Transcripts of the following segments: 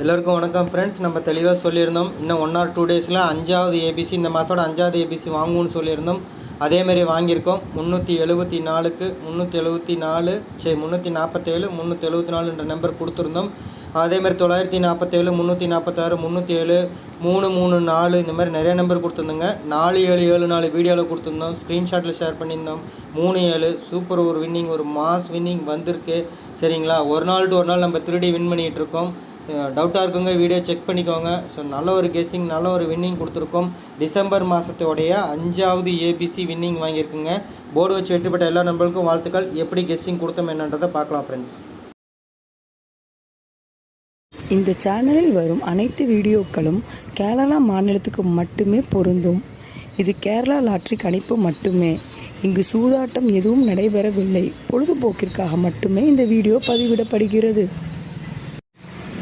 எல்லோருக்கும் வணக்கம் ஃப்ரெண்ட்ஸ் நம்ம தெளிவாக சொல்லியிருந்தோம். இன்னும் ஒன் ஆர் டூ டேஸில் அஞ்சாவது ஏபிசி இந்த மாதத்தோட அஞ்சாவது ஏபிசி வாங்குவோம்னு சொல்லியிருந்தோம். அதேமாரி வாங்கியிருக்கோம். முந்நூற்றி எழுபத்தி நாலுக்கு முந்நூற்றி எழுபத்தி நாலு சரி முந்நூற்றி நாற்பத்தேழு முந்நூற்றி எழுபத்தி நாலுன்ற நம்பர் கொடுத்துருந்தோம். அதேமாதிரி தொள்ளாயிரத்தி நாற்பத்தேழு முந்நூற்றி நாற்பத்தாறு முந்நூற்றி ஏழு மூணு மூணு நாலு இந்த மாதிரி நிறைய நம்பர் கொடுத்துருந்தோங்க. நாலு ஏழு ஏழு நாலு வீடியோவில் கொடுத்துருந்தோம். ஸ்க்ரீன்ஷாட்டில் ஷேர் பண்ணியிருந்தோம். மூணு ஏழு சூப்பர் ஒரு வின்னிங் ஒரு மாஸ் வின்னிங் வந்திருக்கு. சரிங்களா? ஒரு நாள் டு ஒரு நாள் நம்ம திருடி வின் பண்ணிகிட்டு இருக்கோம். டவுட்டாக இருக்குங்க. வீடியோ செக் பண்ணிக்கோங்க. ஸோ நல்ல ஒரு கெஸ்ஸிங் நல்ல ஒரு வின்னிங் கொடுத்துருக்கோம். டிசம்பர் மாதத்தோடைய அஞ்சாவது ஏபிசி வின்னிங் வாங்கியிருக்குங்க. போர்டு வச்சு வெற்றி பெற்ற எல்லா நண்பர்களுக்கும் வாழ்த்துக்கள். எப்படி கெஸ்ஸிங் கொடுத்தோம் என்னன்றதை பார்க்கலாம் ஃப்ரெண்ட்ஸ் இந்த சேனலில் வரும் அனைத்து வீடியோக்களும் கேரளா மாநிலத்துக்கு மட்டுமே பொருந்தும். இது கேரளா லாட்ரி கணிப்பு மட்டுமே. இங்கு சூதாட்டம் எதுவும் நடைபெறவில்லை. பொழுதுபோக்கிற்காக மட்டுமே இந்த வீடியோ பதிவிடப்படுகிறது.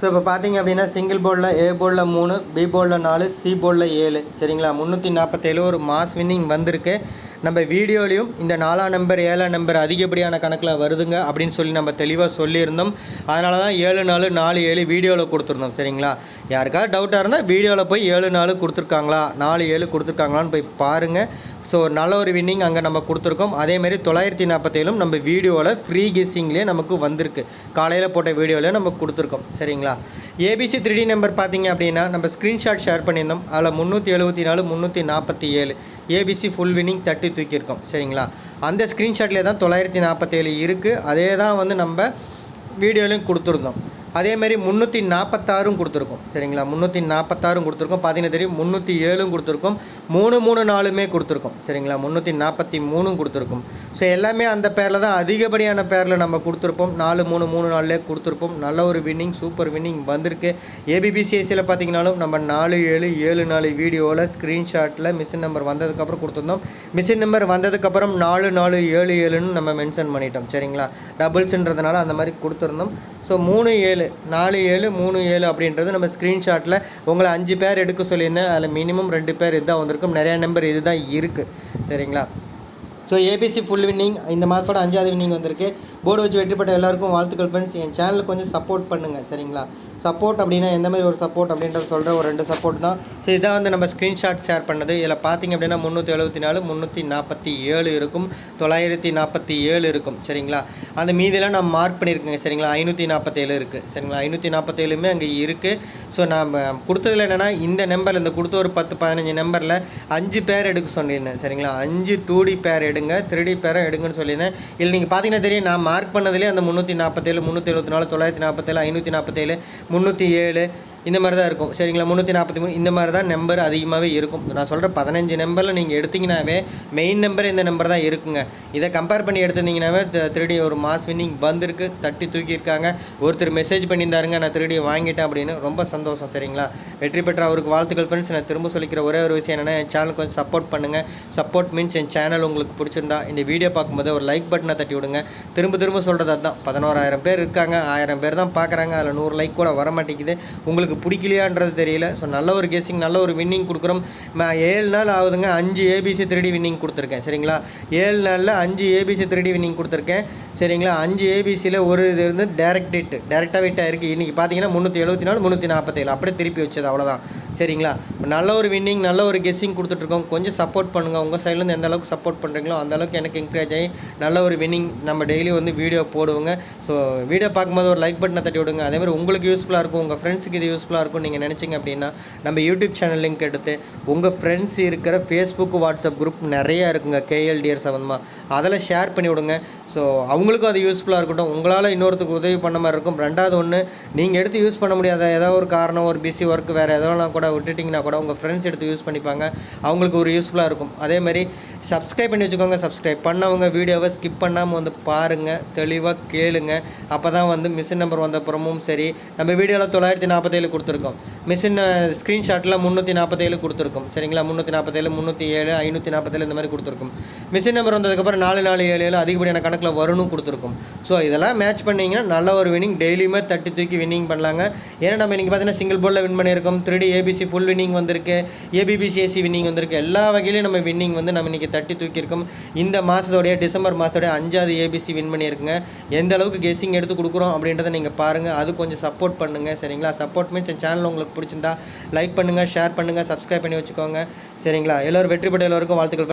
So இப்போ பார்த்தீங்க அப்படின்னா சிங்கிள் போர்டில் ஏ போர்டில் மூணு பி போர்டில் நாலு சி போர்டில் ஏழு. சரிங்களா? முந்நூற்றி நாற்பத்தேழு ஒரு மாஸ் வின்னிங் வந்திருக்கு. நம்ம வீடியோலையும் இந்த நாலாம் நம்பர் ஏழாம் நம்பர் அதிகப்படியான கணக்கில் வருதுங்க அப்படின்னு சொல்லி நம்ம தெளிவாக சொல்லியிருந்தோம். அதனால தான் ஏழு நாலு நாலு ஏழு வீடியோவில் கொடுத்துருந்தோம். சரிங்களா? யாருக்காவது டவுட்டாக இருந்தால் வீடியோவில் போய் ஏழு நாலு கொடுத்துருக்காங்களா? நாலு ஏழு கொடுத்துருக்காங்களான்னு போய் பாருங்கள் ஸோ நல்ல ஒரு வின்னிங் அங்கே நம்ம கொடுத்துருக்கோம். அதேமாரி தொள்ளாயிரத்தி நாற்பத்தேழும் நம்ம வீடியோவில் ஃப்ரீ கெஸ்ஸிங்லேயே நமக்கு வந்திருக்கு. காலையில் போட்ட வீடியோவில் நம்ம கொடுத்துருக்கோம். சரிங்களா? ஏபிசி த்ரீ நம்பர் பார்த்தீங்க அப்படின்னா நம்ம ஸ்க்ரீன்ஷாட் ஷேர் பண்ணியிருந்தோம். அதில் முந்நூற்றி எழுபத்தி நாலு முந்நூற்றி நாற்பத்தி ஏழு ஏபிசி ஃபுல் வின்னிங் தட்டி தூக்கியிருக்கோம். சரிங்களா? அந்த ஸ்க்ரீன்ஷாட்லேயே தான் தொள்ளாயிரத்தி நாற்பத்தேழு இருக்குது அதே தான் வந்து நம்ம வீடியோலையும் கொடுத்துருந்தோம். அதேமாரி முந்நூற்றி நாற்பத்தாறும் கொடுத்துருக்கோம். சரிங்களா? முந்நூற்றி நாற்பத்தாறும் கொடுத்துருக்கோம். பார்த்தீங்கன்னா தெரியும் முந்நூற்றி ஏழும் கொடுத்துருக்கோம். மூணு மூணு நாலுமே கொடுத்துருக்கோம். சரிங்களா? முந்நூற்றி நாற்பத்தி மூணும் கொடுத்துருக்கோம். ஸோ எல்லாமே அந்த பேரில் தான் அதிகப்படியான பேரில் நம்ம கொடுத்துருப்போம். நாலு மூணு மூணு நாளில் கொடுத்துருப்போம். நல்ல ஒரு வின்னிங் சூப்பர் வின்னிங் வந்திருக்கு. ஏபிபிசிஎஸ்சியில் பார்த்தீங்கனாலும் நம்ம நாலு ஏழு ஏழு நாலு வீடியோவில் ஸ்க்ரீன்ஷாட்டில் மிஷின் நம்பர் வந்ததுக்கப்புறம் கொடுத்துருந்தோம். மிஷின் நம்பர் வந்ததுக்கப்புறம் நாலு நாலு ஏழு ஏழுன்னு நம்ம மென்ஷன் பண்ணிட்டோம். சரிங்களா? டபுள்ஸ்ன்றதுனால அந்த மாதிரி கொடுத்துருந்தோம். ஸோ மூணு ஏழு நாலு ஏழு மூணு ஏழு அப்படின்றது நம்ம ஸ்க்ரீன்ஷாட்டில் உங்களை அஞ்சு பேர் எடுக்க சொல்லியிருந்தேன். அதில் மினிமம் ரெண்டு பேர் இதுதான் வந்திருக்கும். நிறையா நம்பர் இதுதான் இருக்குது சரிங்களா? ஸோ ஏபிசி ஃபுல் வின்னிங் இந்த மாதத்தோட அஞ்சாவது வின்னிங் வந்திருக்கு. போர்டு வச்சு வெற்றி பெற்ற எல்லாருக்கும் வாழ்த்துக்கள் ஃப்ரெண்ட்ஸ் என் சேனலுக்கு கொஞ்சம் சப்போர்ட் பண்ணுங்கள் சரிங்களா? சப்போர்ட் அப்படின்னா எந்த மாதிரி ஒரு சப்போர்ட் அப்படின்றத சொல்கிற ஒரு ரெண்டு சப்போர்ட் தான். ஸோ இதான் வந்து நம்ம ஸ்க்ரீன்ஷாட் ஷேர் பண்ணது. இதில் பார்த்தீங்க அப்படின்னா முந்நூற்றி எழுபத்தி நாலு முந்நூற்றி நாற்பத்தி ஏழு இருக்கும். தொள்ளாயிரத்தி நாற்பத்தி ஏழு இருக்கும் சரிங்களா? அந்த மீதியெல்லாம் நான் மார்க் பண்ணியிருக்கேங்க சரிங்களா? ஐநூற்றி நாற்பத்தேழு இருக்குது சரிங்களா? ஐநூற்றி நாற்பத்தேழுமே அங்கே இருக்குது ஸோ நான் கொடுத்ததுல என்னென்னா இந்த நம்பரில் இந்த கொடுத்த ஒரு பத்து பதினஞ்சு நம்பரில் அஞ்சு பேர் எடுக்க சொல்லியிருந்தேன் சரிங்களா? அஞ்சு தூடி பேர் எடு எடுங்க த்ரீடி பேரம் எடுங்கன்னு சொல்லியிருந்தேன். இல்லை நீங்கள் பார்த்தீங்கன்னா தெரியும் நான் மார்க் பண்ணதுலேயே அந்த முந்நூற்றி நாற்பத்தேழு முந்நூற்றி எழுபத்தி நாலு தொள்ளாயிரத்தி நாற்பத்தேழு ஐநூற்றி நாற்பத்தேழு முந்நூற்றி ஏழு இந்த மாதிரி தான் இருக்கும். சரிங்களா? முந்நூற்றி நாற்பத்தி மூணு இந்த மாதிரி தான் நம்பர் அதிகமாகவே இருக்கும். நான் சொல்கிற பதினஞ்சு நம்பரில் நீங்கள் எடுத்திங்கனாவே மெயின் நம்பர் இந்த நம்பர் தான் இருக்குங்க. இதை கம்பேர் பண்ணி எடுத்திருந்தீங்கன்னாவே திருடி ஒரு மாஸ் வின்னிங் வந்திருக்கு. தட்டி தூக்கியிருக்காங்க. ஒருத்தர் மெசேஜ் பண்ணியிருந்தாருங்க நான் திருடி வாங்கிட்டேன் அப்படின்னு. ரொம்ப சந்தோஷம் சரிங்களா? வெற்றி பெற்ற அவருக்கு வாழ்த்துக்கள் ஃப்ரெண்ட்ஸ் நான் திரும்ப சொல்லிக்கிற ஒரே ஒரு விஷயம் என்னென்னா என் சேனல் கொஞ்சம் சப்போர்ட் பண்ணுங்கள் சப்போர்ட் மீன்ஸ் என் சேனல் உங்களுக்கு பிடிச்சிருந்தா இந்த வீடியோ பார்க்கும்போது ஒரு லைக் பட்டனை தட்டி விடுங்க. திரும்ப திரும்ப சொல்கிறது அதுதான் பதினோராயிரம் பேர் இருக்காங்க. ஆயிரம் பேர் தான் பார்க்குறாங்க. அதில் நூறு லைக் கூட வர மாட்டேங்குது உங்களுக்கு பிடிக்கலையான்றது தெரியல. ஸோ நல்ல ஒரு கெஸ்ஸிங் நல்ல ஒரு வின்னிங் கொடுக்குறோம். ஏழு நாள் ஆகுதுங்க. அஞ்சு ஏபிசி த்ரீடி வின்னிங் கொடுத்துருக்கேன். சரிங்களா? ஏழு நாளில் அஞ்சு ஏபிசி த்ரீடி வின்னிங் கொடுத்துருக்கேன். சரிங்களா? அஞ்சு ஏபிசியில் ஒரு இது இருந்து டேரக்ட் ஹிட் டேரெக்டாக ஹிட் இருக்குது இன்றைக்கி பார்த்தீங்கன்னா முந்நூற்றி எழுபத்தி நாலு முந்நூற்றி நாற்பத்தேழு. அப்படியே திருப்பி வச்சது அவ்வளோதான் சரிங்களா? நல்ல ஒரு வின்னிங் நல்ல ஒரு கெஸ்ஸிங் கொடுத்துட்ருக்கோம். கொஞ்சம் சப்போர்ட் பண்ணுங்கள் உங்கள் சைட்லேருந்து எந்த அளவுக்கு சப்போர்ட் பண்ணுறீங்களோ அந்த அளவுக்கு எனக்கு என்கரேஜ் ஆகி நல்ல ஒரு வின்னிங் நம்ம டெய்லி வந்து வீடியோ போடுவோங்க. ஸோ வீடியோ பார்க்கும்போது ஒரு லைக் பட்டனை தட்டி விடுங்க. அதேமாதிரி உங்களுக்கு யூஸ்ஃபுல்லாக இருக்கும். உங்கள் ஃப்ரெண்ட்ஸுக்கு இது யூஸ் யூஸ்ஃபுல்லாக இருக்கும் நீங்கள் நினச்சிங்க அப்படின்னா நம்ம யூடியூப் சேனல் லிங்க் எடுத்து உங்கள் ஃப்ரெண்ட்ஸ் இருக்கிற ஃபேஸ்புக் வாட்ஸ்அப் குரூப் நிறையா இருக்குங்க கேஎல்டிஆர் சம்மந்தமாக அதில் ஷேர் பண்ணி விடுங்க. ஸோ அவங்களுக்கும் அது யூஸ்ஃபுல்லாக இருக்கட்டும். உங்களால் இன்னொருத்துக்கு உதவி பண்ண மாதிரி இருக்கும். ரெண்டாவது ஒன்று நீங்கள் எடுத்து யூஸ் பண்ண முடியாத ஏதோ ஒரு காரணம் ஒரு பிஸி ஒர்க் வேறு எதோலாம் கூட விட்டுட்டிங்கன்னா கூட உங்கள் ஃப்ரெண்ட்ஸ் எடுத்து யூஸ் பண்ணிப்பாங்க. அவங்களுக்கு ஒரு யூஸ்ஃபுல்லாக இருக்கும். அதேமாதிரி சப்ஸ்கிரைப் பண்ணி வச்சுக்கோங்க. சப்ஸ்கிரைப் பண்ணவங்க வீடியோவை ஸ்கிப் பண்ணாமல் வந்து பாருங்கள் தெளிவாக கேளுங்க. அப்போ தான் வந்து மிஷின் நம்பர் வந்த அப்புறமும் சரி. நம்ம வீடியோவில் தொள்ளாயிரத்தி நாற்பத்தேழு கொடுத்துருக்கோம். மிஷின் ஸ்க்ரீன்ஷாட்டில் முந்நூற்றி நாற்பத்தேழு கொடுத்துருக்கோம். சரிங்களா? முந்நூற்றி நாற்பத்தேழு முந்நூற்றி ஏழு ஐநூற்றி நாற்பத்தேழு இந்த மாதிரி கொடுத்துருக்கோம். மிஷின் நம்பர் வந்ததுக்கப்புறம் நாலு நாலு ஏழு ஏழு அதிகப்படியான கணக்கில் வரும்னு கொடுத்துருக்கோம். ஸோ இதெல்லாம் மேட்ச் பண்ணிங்கன்னா நல்ல ஒரு வின்னிங் டெய்லியுமே தட்டி தூக்கி வின்னிங் பண்ணலாங்க. ஏன்னா நம்ம இன்றைக்கி பார்த்தீங்கன்னா சிங்கிள் போர்டில் வின் பண்ணியிருக்கோம். த்ரீ ஏபிசி ஃபுல் வின்னிங் வந்திருக்கு. ஏபிபிசிஎஸ்சி வின்னிங் வந்திருக்கு. எல்லா வகையிலையும் நம்ம வின்னிங் வந்து நம்ம இன்றைக்கி தட்டி தூக்கியிருக்கோம். இந்த மாதத்தோடைய டிசம்பர் மாதத்தோடைய அஞ்சாவது ஏபிசி வின் பண்ணியிருக்குங்க. எந்த அளவுக்கு கெஸ்ஸிங் எடுத்து கொடுக்குறோம் அப்படின்றத நீங்கள் பாருங்கள் அது கொஞ்சம் சப்போர்ட் பண்ணுங்கள் சரிங்களா? சப்போர்ட் மீன்ஸ் என் சேனல் உங்களுக்கு பிடிச்சிருந்தா லைக் பண்ணுங்கள் ஷேர் பண்ணுங்கள் சப்ஸ்கிரைப் பண்ணி வச்சுக்கோங்க. சரிங்களா? எல்லோரும் வெற்றி பெற்ற எல்லோருக்கும் வாழ்த்துக்கள்.